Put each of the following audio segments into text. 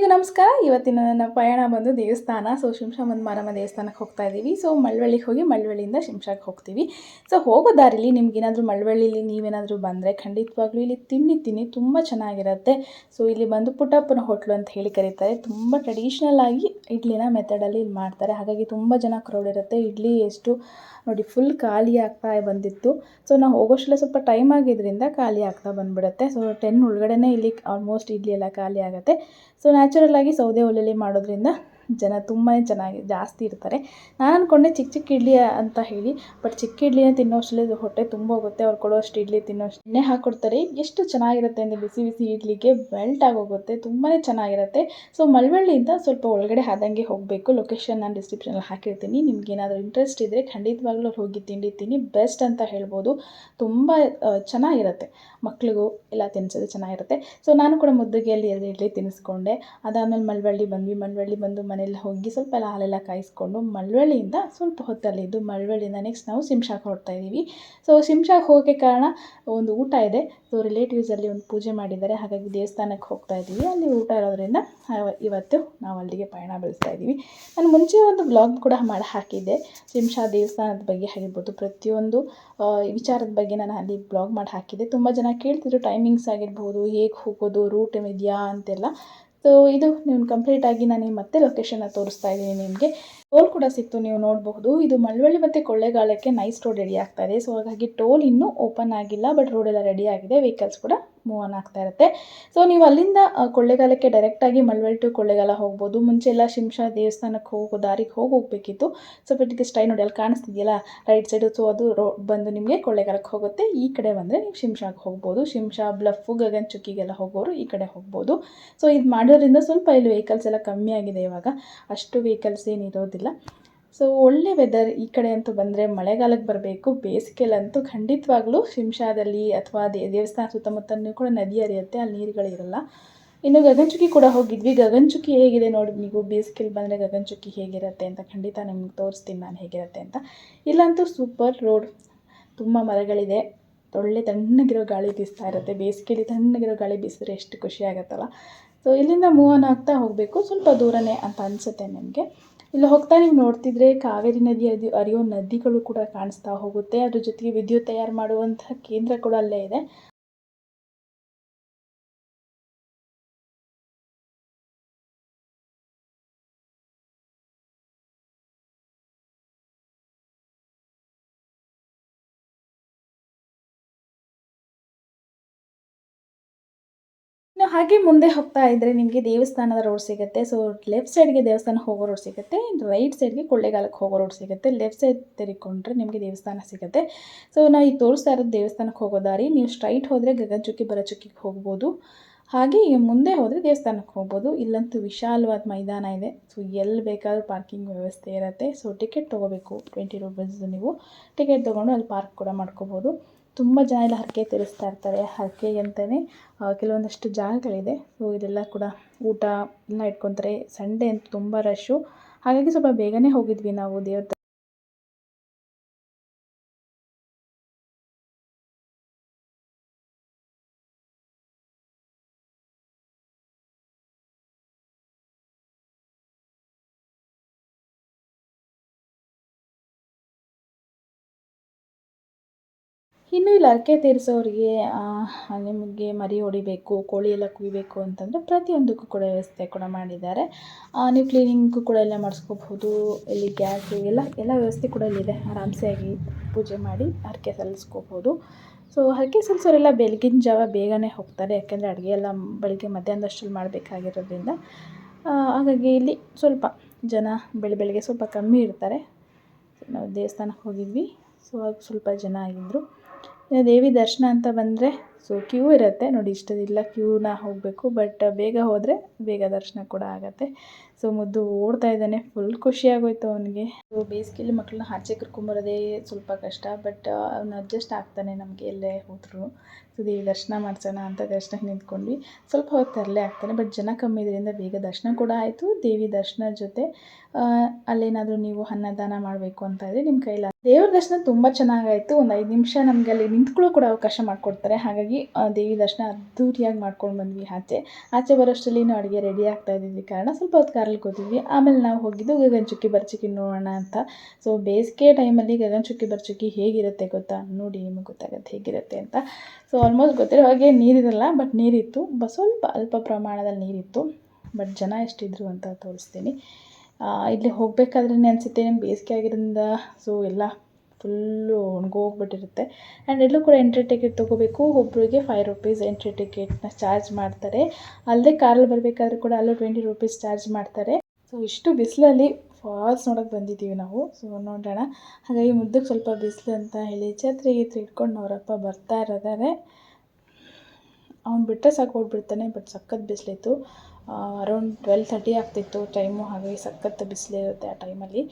ಎಲ್ರಿಗೂ ನಮಸ್ಕಾರ. ಇವತ್ತಿನ ನನ್ನ ಪಯಣ ಬಂದು ದೇವಸ್ಥಾನ. ಸೊ ಶಿಂಷಾಮಂದ್ ಮಾರಮ್ಮ ದೇವಸ್ಥಾನಕ್ಕೆ ಹೋಗ್ತಾ ಇದ್ದೀವಿ ಸೊ, ಮಳವಳ್ಳಿಗೆ ಹೋಗಿ ಮಳವಳ್ಳಿಯಿಂದ ಶಿಂಷಾಕ್ಕೆ ಹೋಗ್ತೀವಿ. ಸೊ, ಹೋಗೋ ದಾರಿಲಿ ನಿಮ್ಗೇನಾದರೂ ಮಳವಳ್ಳಿಲಿ ನೀವೇನಾದರೂ ಬಂದರೆ ಖಂಡಿತವಾಗ್ಲೂ ಇಲ್ಲಿ ತಿಂಡಿ ತಿನ್ನಿ ತುಂಬ ಚೆನ್ನಾಗಿರುತ್ತೆ. ಸೊ, ಇಲ್ಲಿ ಬಂದು ಪುಟ್ಟಪ್ಪನ ಹೋಟ್ಲು ಅಂತ ಹೇಳಿ ಕರೀತಾರೆ. ತುಂಬ ಟ್ರೆಡಿಷ್ನಲ್ ಆಗಿ ಇಡ್ಲಿನ ಮೆಥಡಲ್ಲಿ ಇಲ್ಲಿ ಮಾಡ್ತಾರೆ. ಹಾಗಾಗಿ ತುಂಬ ಜನ ಕ್ರೌಡ್ ಇರುತ್ತೆ ಇಡ್ಲಿ ಎಷ್ಟು ನೋಡಿ ಫುಲ್ ಖಾಲಿ ಆಗ್ತಾ ಬಂದಿತ್ತು. ಸೊ ನಾವು ಹೋಗೋಷ್ಟೆಲ್ಲ ಸ್ವಲ್ಪ ಟೈಮ್ ಆಗಿದ್ದರಿಂದ ಖಾಲಿ ಆಗ್ತಾ ಬಂದ್ಬಿಡುತ್ತೆ. ಸೊ ಟೆನ್ ಒಳಗಡೆನೇ ಇಲ್ಲಿ ಆಲ್ಮೋಸ್ಟ್ ಇಡ್ಲಿ ಎಲ್ಲ ಖಾಲಿ ಆಗುತ್ತೆ. ಸೊ ನ್ಯಾಚುರಲ್ ಆಗಿ ಸೌದೆ ಒಲೆಯಲ್ಲಿ ಮಾಡೋದ್ರಿಂದ ಜನ ತುಂಬಾ ಚೆನ್ನಾಗಿ ಜಾಸ್ತಿ ಇರ್ತಾರೆ. ನಾನು ಅಂದ್ಕೊಂಡೆ ಚಿಕ್ಕ ಚಿಕ್ಕ ಇಡ್ಲಿ ಅಂತ ಹೇಳಿ, ಬಟ್ ಚಿಕ್ಕ ಇಡ್ಲಿನ ತಿನ್ನೋಷ್ಟರಲ್ಲಿ ಹೊಟ್ಟೆ ತುಂಬ ಹೋಗುತ್ತೆ. ಅವ್ರು ಕೊಡುವಷ್ಟು ಇಡ್ಲಿ ತಿನ್ನೋಷ್ಟು ಎಣ್ಣೆ ಹಾಕ್ಕೊಡ್ತಾರೆ ಎಷ್ಟು ಚೆನ್ನಾಗಿರುತ್ತೆ ಅಂದರೆ ಬಿಸಿ ಬಿಸಿ ಇಡ್ಲಿಗೆ ಮೆಲ್ಟ್ ಆಗೋಗುತ್ತೆ. ತುಂಬಾ ಚೆನ್ನಾಗಿರುತ್ತೆ. ಸೊ ಮಳವಳ್ಳಿಯಿಂದ ಸ್ವಲ್ಪ ಒಳಗಡೆ ಆದಂಗೆ ಹೋಗಬೇಕು. ಲೊಕೇಶನ್ ನಾನು ಡಿಸ್ಕ್ರಿಪ್ಷನಲ್ಲಿ ಹಾಕಿರ್ತೀನಿ. ನಿಮ್ಗೇನಾದರೂ ಇಂಟ್ರೆಸ್ಟ್ ಇದ್ದರೆ ಖಂಡಿತವಾಗ್ಲೂ ಹೋಗಿ ತಿಂಡಿ ತಿನ್ನಿ. ಬೆಸ್ಟ್ ಅಂತ ಹೇಳ್ಬೋದು. ತುಂಬ ಚೆನ್ನಾಗಿರುತ್ತೆ. ಮಕ್ಳಿಗೂ ಎಲ್ಲ ತಿನ್ನಿಸೋದು ಚೆನ್ನಾಗಿರುತ್ತೆ. ಸೊ ನಾನು ಕೂಡ ಮುದ್ದುಗೆಯಲ್ಲಿ ಎರಡು ಇಡ್ಲಿ ತಿನ್ನಿಸ್ಕೊಂಡೆ ಅದಾದಮೇಲೆ ಮಳವಳ್ಳಿ ಬಂದ್ವಿ. ಮಳವಳ್ಳಿ ಬಂದು ಮನೇಲಿ ಹೋಗಿ ಸ್ವಲ್ಪ ಎಲ್ಲ ಹಾಲೆಲ್ಲ ಕಾಯಿಸ್ಕೊಂಡು ಮಳವಳ್ಳಿಯಿಂದ ಸ್ವಲ್ಪ ಹೊತ್ತಲ್ಲಿದ್ದು ಮಳವಳ್ಳಿಯಿಂದ ನೆಕ್ಸ್ಟ್ ನಾವು ಶಿಮ್ಶಾಕ್ ಹೊರಡ್ತಾ ಇದ್ದೀವಿ. ಸೊ ಶಿಮ್ಷಾಗೆ ಹೋಗೋಕ್ಕೆ ಕಾರಣ ಒಂದು ಊಟ ಇದೆ. ಸೊ ರಿಲೇಟಿವ್ಸಲ್ಲಿ ಒಂದು ಪೂಜೆ ಮಾಡಿದ್ದಾರೆ. ಹಾಗಾಗಿ ದೇವಸ್ಥಾನಕ್ಕೆ ಹೋಗ್ತಾ ಇದ್ದೀವಿ. ಅಲ್ಲಿ ಊಟ ಇರೋದ್ರಿಂದ ಇವತ್ತು ನಾವು ಅಲ್ಲಿಗೆ ಪಯಣ ಬೆಳೆಸ್ತಾ ಇದ್ದೀವಿ. ನಾನು ಮುಂಚೆ ಒಂದು ಬ್ಲಾಗ್ ಕೂಡ ಮಾಡಿ, ಹಾಕಿದ್ದೆ. ಶಿಮ್ಷಾ ದೇವಸ್ಥಾನದ ಬಗ್ಗೆ ಆಗಿರ್ಬೋದು. ಪ್ರತಿಯೊಂದು ವಿಚಾರದ ಬಗ್ಗೆ ನಾನು ಅಲ್ಲಿ ಬ್ಲಾಗ್ ಮಾಡಿ, ಹಾಕಿದ್ದೆ. ತುಂಬ ಜನ ಕೇಳ್ತಿದ್ರು ಟೈಮಿಂಗ್ಸ್ ಆಗಿರ್ಬೋದು, ಹೇಗೆ ಹೋಗೋದು ರೂಟ್ ಏನಿದೆಯಾ ಅಂತೆಲ್ಲ. ಸೊ ಇದು ನೀವು ಕಂಪ್ಲೀಟಾಗಿ ನಾನು ಮತ್ತೆ ಲೊಕೇಶನ್ನ ತೋರಿಸ್ತಾ ಇದ್ದೀನಿ ನಿಮಗೆ. ಟೋಲ್ ಕೂಡ ಸಿಕ್ತು, ನೀವು ನೋಡಬಹುದು. ಇದು ಮಳವಳ್ಳಿ ಮತ್ತು ಕೊಳ್ಳೇಗಾಲಕ್ಕೆ ನೈಸ್ ರೋಡ್ ರೆಡಿ ಆಗ್ತಾ ಇದೆ. ಸೊ ಹಾಗಾಗಿ ಟೋಲ್ ಇನ್ನೂ ಓಪನ್ ಆಗಿಲ್ಲ ಬಟ್ ರೋಡ್ ಎಲ್ಲ ರೆಡಿ ಆಗಿದೆ. ವೆಹಿಕಲ್ಸ್ ಕೂಡ ಮೂವ್ ಆನ್ ಆಗ್ತಾ ಇರುತ್ತೆ. ಸೊ ನೀವು ಅಲ್ಲಿಂದ ಕೊಳ್ಳೇಗಾಲಕ್ಕೆ ಡೈರೆಕ್ಟ್ ಡೈರೆಕ್ಟಾಗಿ ಮಳವಳ್ಳಿ ಟು ಕೊಳ್ಳೇಗಾಲ ಹೋಗ್ಬೋದು. ಮುಂಚೆ ಎಲ್ಲ ಶಿಂಷಾ ದೇವಸ್ಥಾನಕ್ಕೆ ಹೋಗೋ ದಾರಿಗೆ ಹೋಗಿ ಹೋಗಬೇಕಿತ್ತು. ಸೊ ಬಟ್ ಇದು ಸ್ಟೈ ನೋಡಿ ಅಲ್ಲಿ ಕಾಣಿಸ್ತಿದೆಯಲ್ಲ ರೈಟ್ ಸೈಡು ಸೊ ಅದು ರೋಡ್ ಬಂದು ನಿಮಗೆ ಕೊಳ್ಳೇಗಾಲಕ್ಕೆ ಹೋಗುತ್ತೆ. ಈ ಕಡೆ ಬಂದರೆ ನೀವು ಶಿಂಷಾಗೆ ಹೋಗ್ಬೋದು. ಶಿಂಷಾ ಬ್ಲಫು ಗಗನ್ ಚುಕ್ಕಿಗೆಲ್ಲ ಹೋಗೋರು ಈ ಕಡೆ ಹೋಗ್ಬೋದು. ಸೊ ಇದು ಮಾಡೋದ್ರಿಂದ ಸ್ವಲ್ಪ ಇಲ್ಲಿ ವೆಹಿಕಲ್ಸ್ ಎಲ್ಲ ಕಮ್ಮಿ ಆಗಿದೆ ಇವಾಗ. ಅಷ್ಟು ವೆಹಿಕಲ್ಸ್ ಏನು ಇರೋದಿಲ್ಲ ಸೊ ಒಳ್ಳೆ ವೆದರ್ ಈ ಕಡೆ ಅಂತೂ ಬಂದರೆ ಮಳೆಗಾಲಕ್ಕೆ ಬರಬೇಕು. ಬೇಸಿಗೆಲಂತೂ ಖಂಡಿತವಾಗ್ಲೂ ಶಿಂಷಾದಲ್ಲಿ ಅಥವಾ ದೇ, ದೇವಸ್ಥಾನ ಸುತ್ತಮುತ್ತಲೂ ಕೂಡ ನದಿ ಹರಿಯುತ್ತೆ, ಅಲ್ಲಿ ನೀರುಗಳಿರಲ್ಲ ಇನ್ನು ಗಗನಚುಕ್ಕಿ ಕೂಡ ಹೋಗಿದ್ವಿ. ಗಗನಚುಕ್ಕಿ ಹೇಗಿದೆ ನೋಡಿ ನೀವು. ಬೇಸಿಗೆಲಿ ಬಂದರೆ ಗಗನಚುಕ್ಕಿ ಹೇಗಿರುತ್ತೆ ಅಂತ ಖಂಡಿತ ನಿಮ್ಗೆ ತೋರಿಸ್ತೀನಿ ನಾನು ಹೇಗಿರುತ್ತೆ ಅಂತ. ಇಲ್ಲಂತೂ ಸೂಪರ್ ರೋಡ್ ತುಂಬ ಮರಗಳಿದೆ. ಒಳ್ಳೆ ತಣ್ಣಗಿರೋ ಗಾಳಿ ಬೀಸ್ತಾ ಇರುತ್ತೆ. ಬೇಸಿಗೆಲಿ ತಣ್ಣಗಿರೋ ಗಾಳಿ ಬೀಸಿದ್ರೆ ಎಷ್ಟು ಖುಷಿ ಆಗುತ್ತಲ್ಲ. ಸೊ ಇಲ್ಲಿಂದ ಮೂವ್ ಆನ್ ಆಗ್ತಾ ಹೋಗಬೇಕು. ಸ್ವಲ್ಪ ದೂರನೇ ಅಂತ ಅನಿಸುತ್ತೆ ನಿಮಗೆ. ಇಲ್ಲಿ ಹೋಗ್ತಾ ನೀವು ನೋಡ್ತಿದ್ರೆ ಕಾವೇರಿ ನದಿ ಅದು ಹರಿಯೋ ನದಿಗಳು ಕೂಡ ಕಾಣಿಸ್ತಾ ಹೋಗುತ್ತೆ. ಅದ್ರ ಜೊತೆಗೆ ವಿದ್ಯುತ್ ತಯಾರು ಮಾಡುವಂತಹ ಕೇಂದ್ರ ಕೂಡ ಅಲ್ಲೇ ಇದೆ. ಇನ್ನು ಹಾಗೆ ಮುಂದೆ ಹೋಗ್ತಾ ಇದ್ದರೆ ನಿಮಗೆ ದೇವಸ್ಥಾನದ ರೋಡ್ ಸಿಗುತ್ತೆ. ಸೊ ಲೆಫ್ಟ್ ಸೈಡ್ಗೆ ದೇವಸ್ಥಾನ ಹೋಗೋ ರೋಡ್ ಸಿಗುತ್ತೆ. ರೈಟ್ ಸೈಡ್ಗೆ ಕೊಳ್ಳೇಗಾಲಕ್ಕೆ ಹೋಗೋ ರೋಡ್ ಸಿಗುತ್ತೆ. ಲೆಫ್ಟ್ ಸೈಡ್ ತೆರಿಕೊಂಡ್ರೆ ನಿಮಗೆ ದೇವಸ್ಥಾನ ಸಿಗುತ್ತೆ. ಸೊ ನಾವು ಈಗ ತೋರಿಸ್ತಾ ಇರೋದು ದೇವಸ್ಥಾನಕ್ಕೆ ಹೋಗೋ ದಾರಿ. ನೀವು ಸ್ಟ್ರೈಟ್ ಹೋದರೆ ಗಗನಚುಕ್ಕಿ ಬರಚುಕ್ಕಿಗೆ ಹೋಗ್ಬೋದು. ಹಾಗೆ ಮುಂದೆ ಹೋದರೆ ದೇವಸ್ಥಾನಕ್ಕೆ ಹೋಗ್ಬೋದು. ಇಲ್ಲಂತೂ ವಿಶಾಲವಾದ ಮೈದಾನ ಇದೆ. ಸೊ ಎಲ್ಲಿ ಬೇಕಾದ್ರೂ ಪಾರ್ಕಿಂಗ್ ವ್ಯವಸ್ಥೆ ಇರುತ್ತೆ. ಸೊ ಟಿಕೆಟ್ ತೊಗೋಬೇಕು. ಟ್ವೆಂಟಿ ರುಪೀಸ್ ನೀವು. ಟಿಕೆಟ್ ತೊಗೊಂಡು ಅಲ್ಲಿ ಪಾರ್ಕ್ ಕೂಡ ಮಾಡ್ಕೋಬೋದು. ತುಂಬ ಜನ ಎಲ್ಲ ಹರಕೆ ತೀರಿಸ್ತಾ ಇರ್ತಾರೆ ಹರಕೆಗೆ ಅಂತಲೇ ಕೆಲವೊಂದಷ್ಟು ಜಾಗಗಳಿದೆ. ಸೊ ಇದೆಲ್ಲ ಕೂಡ ಊಟ ಎಲ್ಲ ಇಟ್ಕೊತಾರೆ. ಸಂಡೇ ಅಂತೂ ತುಂಬ ರಶ್ಶು ಹಾಗಾಗಿ ಸ್ವಲ್ಪ ಬೇಗನೆ ಹೋಗಿದ್ವಿ ನಾವು ದೇವ್ರ ಇನ್ನು ಇಲ್ಲಿ ಹರಕೆ ತೀರಿಸೋರಿಗೆ ನಿಮಗೆ ಮರಿ ಹೊಡಿಬೇಕು, ಕೋಳಿ ಎಲ್ಲ ಕುಯ್ಬೇಕು ಅಂತಂದರೆ ಪ್ರತಿಯೊಂದಕ್ಕೂ ಕೂಡ ವ್ಯವಸ್ಥೆ ಕೂಡ ಮಾಡಿದ್ದಾರೆ. ನೀವು ಕ್ಲೀನಿಂಗು ಕೂಡ ಎಲ್ಲ ಮಾಡಿಸ್ಕೋಬಹುದು, ಇಲ್ಲಿ ಗ್ಯಾಸು ಎಲ್ಲ ಎಲ್ಲ ವ್ಯವಸ್ಥೆ ಕೂಡ ಇಲ್ಲಿದೆ ಆರಾಮ್ಸೆಯಾಗಿ ಪೂಜೆ ಮಾಡಿ ಹರಕೆ ಸಲ್ಲಿಸ್ಕೋಬೋದು ಸೊ ಹರಕೆ ಸಲ್ಲಿಸೋರೆಲ್ಲ ಬೆಳಗಿನ ಜಾವ ಬೇಗನೆ ಹೋಗ್ತಾರೆ, ಯಾಕೆಂದರೆ ಅಡುಗೆ ಎಲ್ಲ ಬೆಳಗ್ಗೆ ಮಧ್ಯಾಹ್ನದಷ್ಟರಲ್ಲಿ ಮಾಡಬೇಕಾಗಿರೋದ್ರಿಂದ. ಹಾಗಾಗಿ ಇಲ್ಲಿ ಸ್ವಲ್ಪ ಜನ ಬೆಳೆ, ಬೆಳಗ್ಗೆ ಸ್ವಲ್ಪ ಕಮ್ಮಿ ಇರ್ತಾರೆ. ನಾವು ದೇವಸ್ಥಾನಕ್ಕೆ ಹೋಗಿದ್ವಿ. ಸೊ ಸ್ವಲ್ಪ ಜನ ಆಗಿದ್ದರು ದೇವಿ ದರ್ಶನ ಅಂತ ಬಂದರೆ ಸೊ ಕ್ಯೂ ಇರುತ್ತೆ. ನೋಡಿ, ಇಷ್ಟದಿಲ್ಲ ಕ್ಯೂನ ಹೋಗಬೇಕು ಬಟ್ ಬೇಗ ಹೋದರೆ ಬೇಗ ದರ್ಶನ ಕೂಡ ಆಗುತ್ತೆ. ಸೊ ಮುದ್ದು ಓಡ್ತಾ ಇದ್ದಾನೆ ಫುಲ್ ಖುಷಿಯಾಗೋಯ್ತು ಅವನಿಗೆ. ಸೊ ಬೇಸಿಗೆಯಲ್ಲಿ ಮಕ್ಕಳನ್ನ ಆಚೆ ಕರ್ಕೊಂಬರೋದೇ ಸ್ವಲ್ಪ ಕಷ್ಟ ಬಟ್ ಅವ್ನು ಅಡ್ಜಸ್ಟ್ ಆಗ್ತಾನೆ ನಮಗೆ ಎಲ್ಲೇ ಹೋದ್ರು. ದೇವಿ ದರ್ಶನ ಮಾಡ್ಸೋಣ ಅಂತ ದರ್ಶನಕ್ಕೆ ನಿಂತ್ಕೊಂಡ್ವಿ. ಸ್ವಲ್ಪ ಹೊತ್ತು ತರಲೇ ಆಗ್ತಾನೆ, ಬಟ್ ಜನ ಕಮ್ಮಿ ಇದರಿಂದ ಬೇಗ ದರ್ಶನ ಕೂಡ ಆಯಿತು. ದೇವಿ ದರ್ಶನ ಜೊತೆ ಅಲ್ಲೇನಾದರೂ ನೀವು ಅನ್ನದಾನ ಮಾಡಬೇಕು ಅಂತ ಇದ್ರೆ ನಿಮ್ಮ ಕೈಲ. ದೇವ್ರ ದರ್ಶನ ತುಂಬ ಚೆನ್ನಾಗಾಯಿತು. ಒಂದು ಐದು ನಿಮಿಷ ನಮಗೆ ಅಲ್ಲಿ ನಿಂತ್ಕೊಳ್ಳೋ ಕೂಡ ಅವಕಾಶ ಮಾಡಿಕೊಡ್ತಾರೆ. ಹಾಗಾಗಿ ದೇವಿ ದರ್ಶನ ಅದ್ದೂರಿಯಾಗಿ ಮಾಡ್ಕೊಂಡು ಬಂದ್ವಿ ಆಚೆ. ಆಚೆ ಬರೋಷ್ಟರಲ್ಲಿ ನಾವು ಅಡುಗೆ ರೆಡಿ ಆಗ್ತಾ ಇದ್ದಿದ್ದ ಕಾರಣ ಸ್ವಲ್ಪ ಹೊತ್ತು ಕಾರಲ್ಲಿ ಕೂತಿದ್ವಿ. ಆಮೇಲೆ ನಾವು ಹೋಗಿದ್ದು ಗಗನಚುಕ್ಕಿ ಬರ್ಚುಕ್ಕಿ ನೋಡೋಣ ಅಂತ. ಸೊ ಬೇಸಿಗೆ ಟೈಮಲ್ಲಿ ಗಗನಚುಕ್ಕಿ ಬರ್ಚುಕ್ಕಿ ಹೇಗಿರುತ್ತೆ ಗೊತ್ತಾ? ನೋಡಿ ನಿಮಗೆ ಗೊತ್ತಾಗುತ್ತೆ ಹೇಗಿರುತ್ತೆ ಅಂತ. ಸೊ ಆಲ್ಮೋಸ್ಟ್ ಗೊತ್ತಿರೋ ಹಾಗೆ ನೀರಿರಲ್ಲ ಬಟ್ ನೀರಿತ್ತು. ಬ, ಸ್ವಲ್ಪ ಅಲ್ಪ ಪ್ರಮಾಣದಲ್ಲಿ ನೀರಿತ್ತು ಬಟ್ ಜನ ಎಷ್ಟಿದ್ರು ಅಂತ ತೋರಿಸ್ತೀನಿ. ಇಲ್ಲಿ ಹೋಗಬೇಕಾದ್ರೆ ಅನಿಸುತ್ತೆ ಬೇಸಿಗೆ ಆಗಿರೋದ್ರಿಂದ ಸೊ ಎಲ್ಲ ಫುಲ್ಲು ಒಣಗೋಗ್ಬಿಟ್ಟಿರುತ್ತೆ. ಆ್ಯಂಡ್ ಎಲ್ಲೂ ಕೂಡ ಎಂಟ್ರಿ ಟಿಕೆಟ್ ತೊಗೋಬೇಕು. ಒಬ್ಬರಿಗೆ ಫೈವ್ ರುಪೀಸ್ ಎಂಟ್ರಿ ಟಿಕೆಟ್ನ ಚಾರ್ಜ್ ಮಾಡ್ತಾರೆ. ಅಲ್ಲದೆ ಕಾರಲ್ಲಿ ಬರಬೇಕಾದ್ರೂ ಕೂಡ ಅಲ್ಲೂ ಟ್ವೆಂಟಿ ರುಪೀಸ್ ಚಾರ್ಜ್ ಮಾಡ್ತಾರೆ. ಸೊ ಇಷ್ಟು ಬಿಸಿಲಲ್ಲಿ ಫಾಲ್ಸ್ ನೋಡೋಕೆ ಬಂದಿದ್ದೀವಿ ನಾವು. ಸೊ ನೋಡೋಣ. ಹಾಗಾಗಿ ಮುದ್ದಕ್ಕೆ ಸ್ವಲ್ಪ ಬಿಸಿಲು ಅಂತ ಹೇಳಿ ಛತ್ರಿ ಗಿತ್ರಿ ಇಟ್ಕೊಂಡು ಅವರಪ್ಪ ಬರ್ತಾ ಇರೋದಾರೆ. ಅವ್ನು ಬಿಟ್ಟರೆ ಸಾಕು ಹೋಗ್ಬಿಡ್ತಾನೆ ಬಟ್ ಸಖತ್ ಬಿಸಿಲಿತ್ತು. ಅರೌಂಡ್ ಟ್ವೆಲ್ ತರ್ಟಿ ಆಗ್ತಿತ್ತು ಟೈಮು ಹಾಗಾಗಿ ಸಖತ್ ಬಿಸಿಲಿರುತ್ತೆ ಆ ಟೈಮಲ್ಲಿ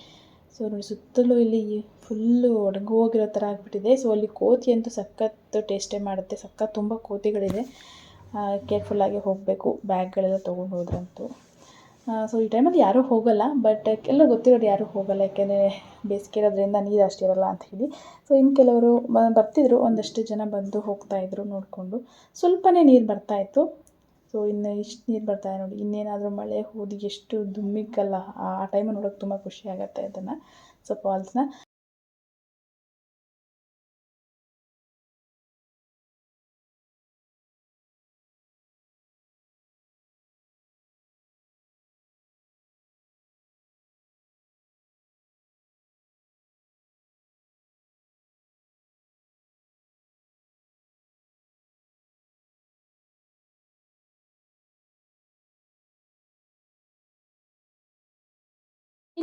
ಸೊ ನೋಡಿ, ಸುತ್ತಲೂ ಇಲ್ಲಿ ಫುಲ್ಲು ಒಣಗೋಗಿರೋ ಥರ ಆಗಿಬಿಟ್ಟಿದೆ. ಸೊ ಅಲ್ಲಿ ಕೋತಿ ಅಂತೂ ಸಖತ್ತು ಟೇಸ್ಟೇ ಮಾಡುತ್ತೆ. ಸಖತ್ ತುಂಬ ಕೋತಿಗಳಿದೆ. ಕೇರ್ಫುಲ್ಲಾಗಿ ಹೋಗಬೇಕು. ಬ್ಯಾಗ್ಗಳೆಲ್ಲ ತೊಗೊಂಡು ಹೋದ್ರಂತೂ ಸೊ ಈ ಟೈಮಲ್ಲಿ ಯಾರೂ ಹೋಗೋಲ್ಲ ಬಟ್ ಎಲ್ಲ ಗೊತ್ತಿರೋರು ಯಾರೂ ಹೋಗೋಲ್ಲ, ಯಾಕೆಂದರೆ ಬೇಸಿಗೆ ಇರೋದ್ರಿಂದ ನೀರು ಅಷ್ಟಿರಲ್ಲ ಅಂತ ಹೇಳಿ. ಸೊ ಇನ್ನು ಕೆಲವರು ಬರ್ತಿದ್ರು, ಒಂದಷ್ಟು ಜನ ಬಂದು ಹೋಗ್ತಾಯಿದ್ರು ನೋಡಿಕೊಂಡು. ಸ್ವಲ್ಪನೇ ನೀರು ಬರ್ತಾಯಿತ್ತು ಸೊ ಇನ್ನು ಇಷ್ಟು ನೀರು ಬರ್ತಾ ಇದೆ ನೋಡಿ, ಇನ್ನೇನಾದರೂ ಮಳೆ ಹೋದಿ ಎಷ್ಟು ದುಮ್ಮಿಕ್ಕಲ್ಲ ಆ ಟೈಮಲ್ಲಿ ನೋಡೋಕೆ ತುಂಬ ಖುಷಿ ಆಗುತ್ತೆ ಅದನ್ನು ಸೊ ಫಾಲ್ಸ್ನ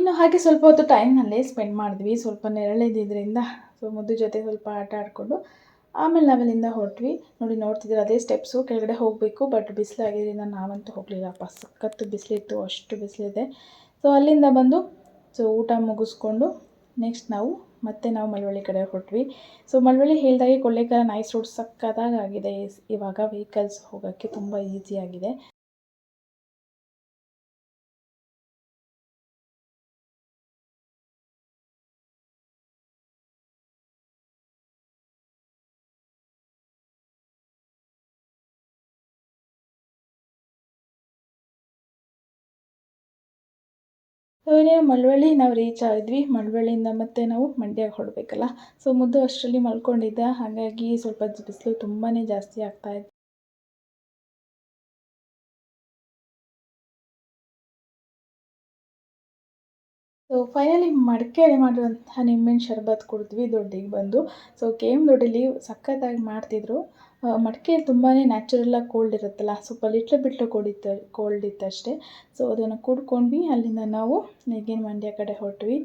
ಇನ್ನು ಹಾಗೆ ಸ್ವಲ್ಪ ಹೊತ್ತು ಟೈಮ್ನಲ್ಲೇ ಸ್ಪೆಂಡ್ ಮಾಡಿದ್ವಿ. ಸ್ವಲ್ಪ ನೆರಳಿದ್ದಿದ್ದರಿಂದ ಸೊ ಮುದ್ದು ಜೊತೆ ಸ್ವಲ್ಪ ಆಟ ಆಡಿಕೊಂಡು ಆಮೇಲೆ ನಾವಲ್ಲಿಂದ ಹೊರಟ್ವಿ. ನೋಡಿ ನೋಡ್ತಿದ್ದೀರ, ಅದೇ ಸ್ಟೆಪ್ಸು ಕೆಳಗಡೆ ಹೋಗಬೇಕು ಬಟ್ ಬಿಸಿಲಾಗಿದ್ದರಿಂದ ನಾವಂತೂ ಹೋಗಲಿಲ್ಲಪ್ಪ. ಸಖತ್ತು ಬಿಸಿಲಿತ್ತು, ಅಷ್ಟು ಬಿಸಿಲಿದೆ. ಸೊ ಅಲ್ಲಿಂದ ಬಂದು ಸೊ ಊಟ ಮುಗಿಸ್ಕೊಂಡು ನೆಕ್ಸ್ಟ್ ನಾವು ಮತ್ತೆ ನಾವು ಮಳವಳ್ಳಿ ಕಡೆ ಹೊರಟ್ವಿ. ಸೊ ಮಳವಳ್ಳಿ ಹೇಳಿದಾಗೆ ಕೊಳ್ಳೇಗಾಲ ನೈಸ್ ರೋಡ್ ಸಕ್ಕತ್ತಾಗಿ ಆಗಿದೆ. ಇವಾಗ ವೆಹಿಕಲ್ಸ್ ಹೋಗೋಕ್ಕೆ ತುಂಬ ಈಸಿಯಾಗಿದೆ ಸೊ ಇನ್ನೇನು ಮಳವಳ್ಳಿ ನಾವು ರೀಚ್ ಆಗಿದ್ವಿ. ಮಳವಳ್ಳಿಯಿಂದ ಮತ್ತೆ ನಾವು ಮಂಡ್ಯಗೆ ಹೊರಡಬೇಕಲ್ಲ. ಸೊ ಮುದ್ದು ಅಷ್ಟರಲ್ಲಿ ಮಲ್ಕೊಂಡಿದ್ದ. ಹಾಗಾಗಿ ಸ್ವಲ್ಪ ಬಿಸಿಲು ತುಂಬಾ ಜಾಸ್ತಿ ಆಗ್ತಾ ಇತ್ತು. ಸೊ ಫೈನಲಿ ಮಡಿಕೇರಿ ಮಾಡಿರುವಂತಹ ನಿಂಬೆಹಣ್ಣು ಶರ್ಬತ್ ಕುಡಿದ್ವಿ. ದೊಡ್ಡಿಗೆ ಬಂದು. ಸೊ ಕೆ ಎಂ ದೊಡ್ಡಲ್ಲಿ ಸಖತ್ತಾಗಿ ಮಾಡ್ತಿದ್ರು. ಮಡಿಕೆಯಲ್ಲಿ ತುಂಬಾ ನ್ಯಾಚುರಲ್ಲಾಗಿ ಕೋಲ್ಡ್ ಇರುತ್ತಲ್ಲ, ಸ್ವಲ್ಪ ಲಿಟ್ಲ್ ಬಿಟ್ಲು ಕೋಲ್ಡ್ ಕೋಲ್ಡ್ ಇತ್ತಷ್ಟೇ ಸೊ ಅದನ್ನು ಕುಡ್ಕೊಂಡ್ವಿ, ಅಲ್ಲಿಂದ ನಾವು ನೆಗೇನ್ ಮಂಡ್ಯ ಕಡೆ ಹೊರಟ್ವಿ.